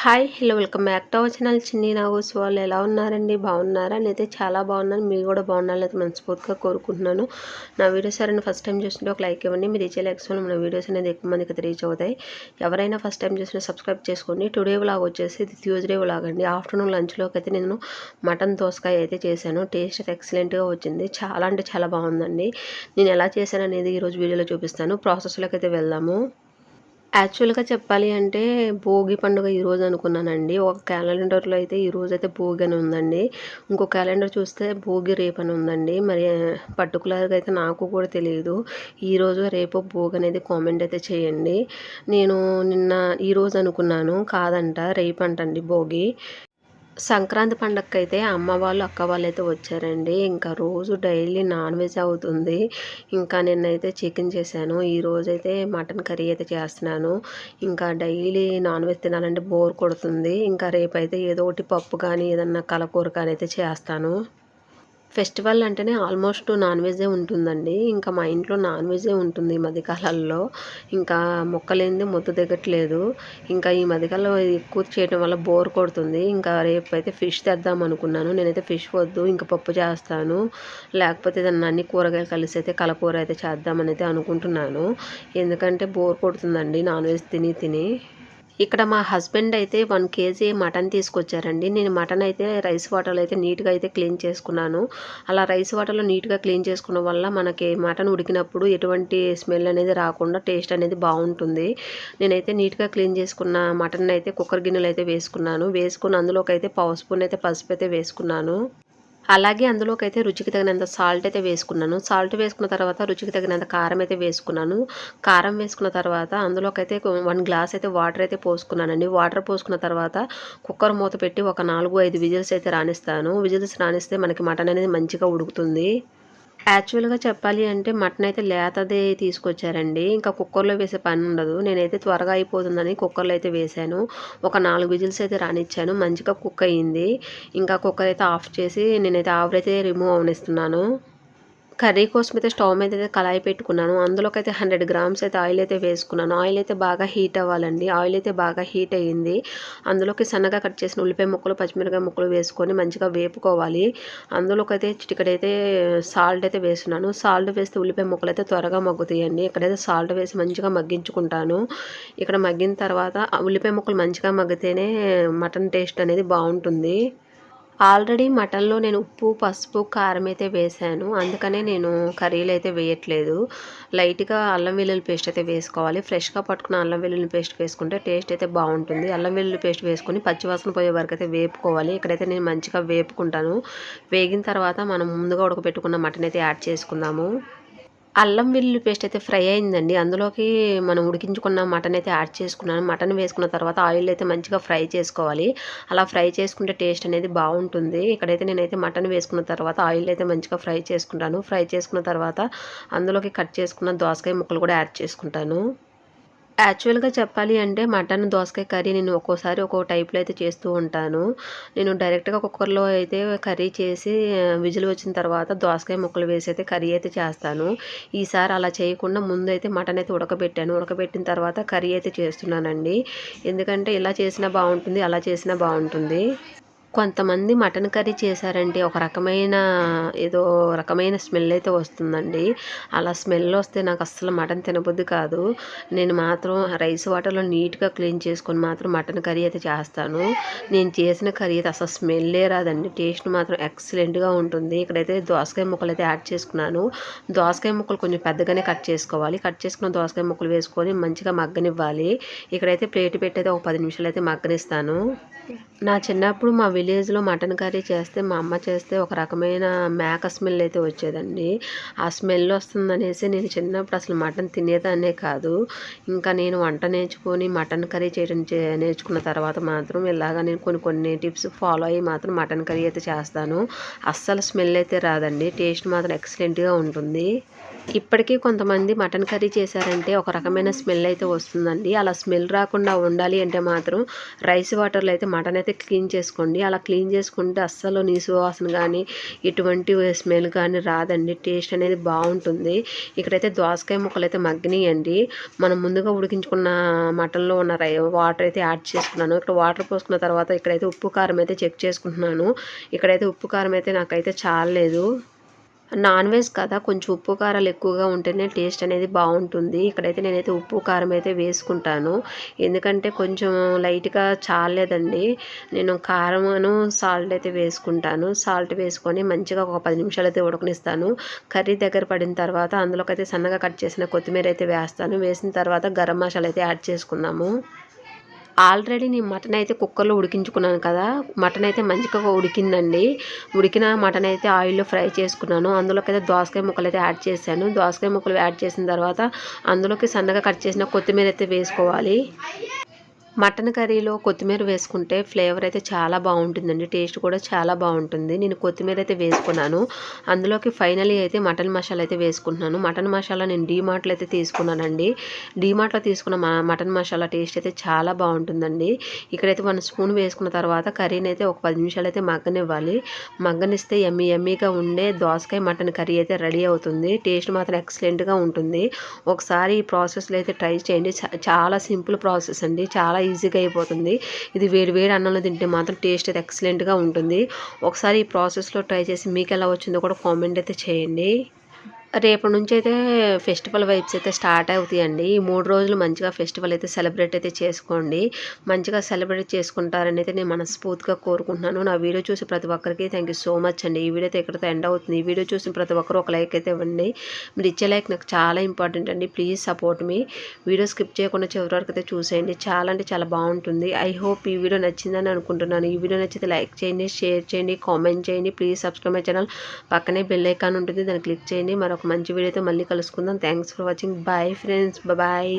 Hi hello welcome back to our channel. చిన్ని నాగోస్ వాళ్ళు ఎలా ఉన్నారండి? బాగున్నారా? నేనైతే చాలా బాగున్నాను. మీరు కూడా బాగున్నారని అయితే మనస్ఫూర్తిగా కోరుకుంటున్నాను. నా వీడియోస్ ఎవరైనా ఫస్ట్ టైం చూస్తుంటే ఒక లైక్ ఇవ్వండి. మీరు ఇచ్చే లైక్స్ వల్ల మన వీడియోస్ అనేది ఎక్కువ మందికి అయితే రీచ్ అవుతాయి. ఎవరైనా ఫస్ట్ టైం చూసినా సబ్స్క్రైబ్ చేసుకోండి. టుడే వ్లాగ్ వచ్చేసి ఇది ట్యూస్డే వ్లాగ్ అండి. ఆఫ్టర్నూన్ లంచ్లోకి అయితే నేను మటన్ దోసకాయ అయితే చేశాను. టేస్ట్ అయితే ఎక్సలెంట్గా వచ్చింది. చాలా అంటే చాలా బాగుందండి. నేను ఎలా చేశాను అనేది ఈరోజు వీడియోలో చూపిస్తాను. ప్రాసెస్లోకి అయితే వెళ్దాము. యాక్చువల్గా చెప్పాలి అంటే భోగి పండుగ ఈరోజు అనుకున్నానండి. ఒక క్యాలెండర్లో అయితే ఈరోజు అయితే భోగి అని ఉందండి. ఇంకో క్యాలెండర్ చూస్తే భోగి రేపు అని ఉందండి. మరి పర్టికులర్గా అయితే నాకు కూడా తెలియదు. ఈరోజు రేపు భోగి అనేది కామెంట్ అయితే చేయండి. నేను నిన్న ఈరోజు అనుకున్నాను. కాదంట రేపు అంటండి భోగి. సంక్రాంతి పండగకి అయితే అమ్మ వాళ్ళు అక్క వాళ్ళు అయితే వచ్చారండి. ఇంకా రోజు డైలీ నాన్ వెజ్ అవుతుంది. ఇంకా నిన్నైతే చికెన్ చేశాను. ఈ అయితే మటన్ కర్రీ అయితే చేస్తున్నాను. ఇంకా డైలీ నాన్ వెజ్ తినాలంటే బోర్ కొడుతుంది. ఇంకా రేపైతే ఏదో ఒకటి పప్పు కానీ ఏదన్నా కలకూర కానీ అయితే చేస్తాను. ఫెస్టివల్ అంటేనే ఆల్మోస్ట్ నాన్ వెజే ఉంటుందండి. ఇంకా మా ఇంట్లో నాన్ వెజే ఉంటుంది ఈ మధ్యకాలంలో. ఇంకా మొక్కలేంది మొత్తం దిగట్లేదు. ఇంకా ఈ మధ్యకాలంలో ఎక్కువ చేయడం వల్ల బోర్ కొడుతుంది. ఇంకా రేపు అయితే ఫిష్ తెద్దాం అనుకున్నాను. నేనైతే ఫిష్ వద్దు ఇంకా పప్పు చేస్తాను. లేకపోతే దాన్ని అన్ని కూరగాయలు కలిసి అయితే కలకూర అయితే చేద్దామని అయితే అనుకుంటున్నాను. ఎందుకంటే బోర్ కొడుతుందండి నాన్ వెజ్ తిని తిని. ఇక్కడ మా హస్బెండ్ అయితే వన్ కేజీ మటన్ తీసుకొచ్చారండి. నేను మటన్ అయితే రైస్ వాటర్లో అయితే నీట్గా అయితే క్లీన్ చేసుకున్నాను. అలా రైస్ వాటర్లో నీట్గా క్లీన్ చేసుకున్న వల్ల మనకి మటన్ ఉడికినప్పుడు ఎటువంటి స్మెల్ అనేది రాకుండా టేస్ట్ అనేది బాగుంటుంది. నేనైతే నీట్గా క్లీన్ చేసుకున్న మటన్ అయితే కుక్కర్ గిన్నెలు అయితే వేసుకున్నాను. వేసుకుని అందులోకి అయితే పావు స్పూన్ అయితే పసుపు అయితే వేసుకున్నాను. అలాగే అందులోకి అయితే రుచికి తగినంత సాల్ట్ అయితే వేసుకున్నాను. సాల్ట్ వేసుకున్న తర్వాత రుచికి తగినంత కారం అయితే వేసుకున్నాను. కారం వేసుకున్న తర్వాత అందులోకి అయితే వన్ గ్లాస్ అయితే వాటర్ అయితే పోసుకున్నానండి. వాటర్ పోసుకున్న తర్వాత కుక్కర్ మూత పెట్టి ఒక నాలుగు ఐదు విజిల్స్ అయితే రాణిస్తాను విజిల్స్ రాణిస్తే మనకి మటన్ అనేది మంచిగా ఉడుకుతుంది. యాక్చువల్గా చెప్పాలి అంటే మటన్ అయితే లేతదే తీసుకొచ్చారండి. ఇంకా కుక్కర్లో వేసే పని ఉండదు. నేనైతే త్వరగా అయిపోతుందని కుక్కర్లో అయితే వేశాను. ఒక నాలుగు విజిల్స్ అయితే రానిచ్చాను. మంచిగా కుక్ అయ్యింది ఇంకా కుక్కర్ అయితే ఆఫ్ చేసి నేనైతే ఆవిరైతే రిమూవ్ అవనిస్తున్నాను. కర్రీ కోసం అయితే స్టవ్ మీద అయితే కళాయి పెట్టుకున్నాను. అందులోకి అయితే హండ్రెడ్ గ్రామ్స్ అయితే ఆయిల్ అయితే వేసుకున్నాను. ఆయిల్ అయితే బాగా హీట్ అవ్వాలండి. ఆయిల్ అయితే బాగా హీట్ అయ్యింది. అందులోకి సన్నగా కట్ చేసిన ఉల్లిపాయ ముక్కలు పచ్చిమిరకాయ ముక్కలు వేసుకొని మంచిగా వేపుకోవాలి. అందులోకి అయితే చిటికడైతే సాల్ట్ అయితే వేస్తున్నాను. సాల్ట్ వేస్తే ఉల్లిపాయ ముక్కలు అయితే త్వరగా మగ్గుతాయండి. ఇక్కడైతే సాల్ట్ వేసి మంచిగా మగ్గించుకుంటాను ఇక్కడ మగ్గిన తర్వాత ఉల్లిపాయ ముక్కలు మంచిగా మగ్గితేనే మటన్ టేస్ట్ అనేది బాగుంటుంది. ఆల్రెడీ మటన్లో నేను ఉప్పు పసుపు కారం అయితే వేసాను. అందుకనే నేను కర్రీలు అయితే వేయట్లేదు. లైట్గా అల్లం వెల్లుల్లి పేస్ట్ అయితే వేసుకోవాలి. ఫ్రెష్గా పట్టుకున్న అల్లం వెల్లుల్లి పేస్ట్ వేసుకుంటే టేస్ట్ అయితే బాగుంటుంది. అల్లం వెల్లుల్లి పేస్ట్ వేసుకుని పచ్చివాసన పోయే వరకు అయితే వేపుకోవాలి. ఇక్కడైతే నేను మంచిగా వేపుకుంటాను. వేగిన తర్వాత మనం ముందుగా ఉడకపెట్టుకున్న మటన్ అయితే యాడ్ చేసుకుందాము. అల్లం వెల్లుల్లి పేస్ట్ అయితే ఫ్రై అయిందండి. అందులోకి మనం ఉడికించుకున్న మటన్ అయితే యాడ్ చేసుకున్నాను. మటన్ వేసుకున్న తర్వాత ఆయిల్ అయితే మంచిగా ఫ్రై చేసుకోవాలి. అలా ఫ్రై చేసుకుంటే టేస్ట్ అనేది బాగుంటుంది. ఇక్కడైతే నేనైతే మటన్ వేసుకున్న తర్వాత ఆయిల్ అయితే మంచిగా ఫ్రై చేసుకుంటాను. ఫ్రై చేసుకున్న తర్వాత అందులోకి కట్ చేసుకున్న దోసకాయ ముక్కలు కూడా యాడ్ చేసుకుంటాను. యాక్చువల్గా చెప్పాలి అంటే మటన్ దోసకాయ కర్రీ నేను ఒక్కోసారి ఒక్కో టైప్లో అయితే చేస్తూ ఉంటాను. నేను డైరెక్ట్గా కుక్కర్లో అయితే కర్రీ చేసి విజిల్ వచ్చిన తర్వాత దోసకాయ ముక్కలు వేసి అయితే కర్రీ అయితే చేస్తాను. ఈసారి అలా చేయకుండా ముందు అయితే మటన్ అయితే ఉడకబెట్టాను. ఉడకబెట్టిన తర్వాత కర్రీ అయితే చేస్తున్నానండి. ఎందుకంటే ఇలా చేసినా బాగుంటుంది అలా చేసినా బాగుంటుంది. కొంతమంది మటన్ కర్రీ చేశారంటే ఒక రకమైన ఏదో రకమైన స్మెల్ అయితే వస్తుందండి. అలా స్మెల్ వస్తే నాకు అస్సలు మటన్ తినబుద్ది కాదు. నేను మాత్రం రైస్ వాటర్లో నీట్గా క్లీన్ చేసుకొని మాత్రం మటన్ కర్రీ అయితే చేస్తాను. నేను చేసిన కర్రీ అయితే అసలు స్మెల్లే రాదండి. టేస్ట్ మాత్రం ఎక్సలెంట్గా ఉంటుంది. ఇక్కడైతే దోసకాయ ముక్కలు అయితే యాడ్ చేసుకున్నాను. దోసకాయ ముక్కలు కొంచెం పెద్దగానే కట్ చేసుకోవాలి. కట్ చేసుకున్న దోసకాయ ముక్కలు వేసుకొని మంచిగా మగ్గనివ్వాలి. ఇక్కడైతే ప్లేట్ పెట్టి అయితే ఒక పది నిమిషాలు అయితే మగ్గనిస్తాను. నా చిన్నప్పుడు మా విలేజ్లో మటన్ కర్రీ చేస్తే మా అమ్మ చేస్తే ఒక రకమైన మేక స్మెల్ అయితే వచ్చేదండి. ఆ స్మెల్ వస్తుందనేసి నేను చిన్నప్పుడు అసలు మటన్ తినేదాన్నే కాదు. ఇంకా నేను వంట నేర్చుకొని మటన్ కర్రీ చేయడం నేర్చుకున్న తర్వాత మాత్రం ఇలాగా నేను కొన్ని కొన్ని టిప్స్ ఫాలో అయ్యి మాత్రం మటన్ కర్రీ అయితే చేస్తాను. అస్సలు స్మెల్ అయితే రాదండి. టేస్ట్ మాత్రం ఎక్సలెంట్గా ఉంటుంది. ఇప్పటికీ కొంతమంది మటన్ కర్రీ చేశారంటే ఒక రకమైన స్మెల్ అయితే వస్తుందండి. అలా స్మెల్ రాకుండా ఉండాలి అంటే మాత్రం రైస్ వాటర్లో అయితే మటన్ అయితే అయితే క్లీన్ చేసుకోండి. అలా క్లీన్ చేసుకుంటే అస్సలు నీసు వాసన కానీ ఎటువంటి స్మెల్ కానీ రాదండి. టేస్ట్ అనేది బాగుంటుంది. ఇక్కడైతే దోసకాయ ముక్కలు అయితే మగ్గినాయండి. మనం ముందుగా ఉడికించుకున్న మటన్లో ఉన్న రై వాటర్ అయితే యాడ్ చేసుకున్నాను. ఇక్కడ వాటర్ పోసుకున్న తర్వాత ఇక్కడైతే ఉప్పు కారం అయితే చెక్ చేసుకుంటున్నాను. ఇక్కడైతే ఉప్పు కారం అయితే నాకైతే చాలలేదు. నాన్ వెజ్ కదా కొంచెం ఉప్పు కారాలు ఎక్కువగా ఉంటేనే టేస్ట్ అనేది బాగుంటుంది. ఇక్కడైతే నేనైతే ఉప్పు కారం అయితే వేసుకుంటాను. ఎందుకంటే కొంచెం లైట్గా చాలేదండి నేను కారమును సాల్ట్ అయితే వేసుకుంటాను. సాల్ట్ వేసుకొని మంచిగా ఒక పది నిమిషాలు అయితే ఉడకనిస్తాను. కర్రీ దగ్గర పడిన తర్వాత అందులోకి అయితే సన్నగా కట్ చేసిన కొత్తిమీర అయితే వేస్తాను. వేసిన తర్వాత గరం మసాలా అయితే యాడ్ చేసుకున్నాము ఆల్రెడీ నేను మటన్ అయితే కుక్కర్లో ఉడికించుకున్నాను కదా. మటన్ అయితే మంచిగా ఉడికిందండి. ఉడికిన మటన్ అయితే ఆయిల్లో ఫ్రై చేసుకున్నాను. అందులోకి అయితే దోసకాయ ముక్కలు అయితే యాడ్ చేశాను. దోసకాయ ముక్కలు యాడ్ చేసిన తర్వాత అందులోకి సన్నగా కట్ చేసిన కొత్తిమీర అయితే వేసుకోవాలి. మటన్ కర్రీలో కొత్తిమీర వేసుకుంటే ఫ్లేవర్ అయితే చాలా బాగుంటుందండి. టేస్ట్ కూడా చాలా బాగుంటుంది. నేను కొత్తిమీర అయితే వేసుకున్నాను. అందులోకి ఫైనలీ అయితే మటన్ మసాలా అయితే వేసుకుంటున్నాను. మటన్ మసాలా నేను డీమార్ట్లో అయితే తీసుకున్నానండి. డీమార్ట్లో తీసుకున్న మటన్ మసాలా టేస్ట్ అయితే చాలా బాగుంటుందండి. ఇక్కడైతే వన్ స్పూన్ వేసుకున్న తర్వాత కర్రీని అయితే ఒక పది నిమిషాలు అయితే మగ్గనివ్వాలి. మగ్గనిస్తే ఎమ్మి ఎమ్మీగా ఉండే దోసకాయ మటన్ కర్రీ అయితే రెడీ అవుతుంది. టేస్ట్ మాత్రం ఎక్సలెంట్గా ఉంటుంది. ఒకసారి ఈ ప్రాసెస్లో అయితే ట్రై చేయండి. చాలా సింపుల్ ప్రాసెస్ అండి. చాలా ఈజీగా అయిపోతుంది. ఇది వేడి వేడి అన్నంలో తింటే మాత్రం టేస్ట్ అయితే ఎక్సలెంట్గా ఉంటుంది. ఒకసారి ఈ ప్రాసెస్లో ట్రై చేసి మీకు ఎలా వచ్చిందో కూడా కామెంట్ అయితే చేయండి. రేపటి నుంచి అయితే ఫెస్టివల్ వైబ్స్ అయితే స్టార్ట్ అవుతాయండి. ఈ మూడు రోజులు మంచిగా ఫెస్టివల్ అయితే సెలబ్రేట్ అయితే చేసుకోండి. మంచిగా సెలబ్రేట్ చేసుకుంటారని అయితే నేను మనస్ఫూర్తిగా కోరుకుంటున్నాను. నా వీడియో చూసి ప్రతి ఒక్కరికి థ్యాంక్ సో మచ్ అండి. ఈ వీడియో అయితే ఎక్కడితో ఎండ్ అవుతుంది. ఈ వీడియో చూసిన ప్రతి ఒక్కరు ఒక లైక్ అయితే ఇవ్వండి. మీరు ఇచ్చే లైక్ నాకు చాలా ఇంపార్టెంట్ అండి. ప్లీజ్ సపోర్ట్ మీ వీడియో స్కిప్ చేయకుండా చివరి వరకు అయితే చూసేయండి. చాలా అంటే చాలా బాగుంటుంది. ఐ హోప్ ఈ వీడియో నచ్చిందని అనుకుంటున్నాను. ఈ వీడియో నచ్చితే లైక్ చేయండి షేర్ చేయండి కామెంట్ చేయండి. ప్లీజ్ సబ్స్క్రైబ్ మై ఛానల్ పక్కనే బెల్ ఐకాన్ ఉంటుంది. దాన్ని క్లిక్ చేయండి. మరొక మంచి వీడియోతో మళ్ళీ కలుసుకుందాం. Thanks for watching bye friends bye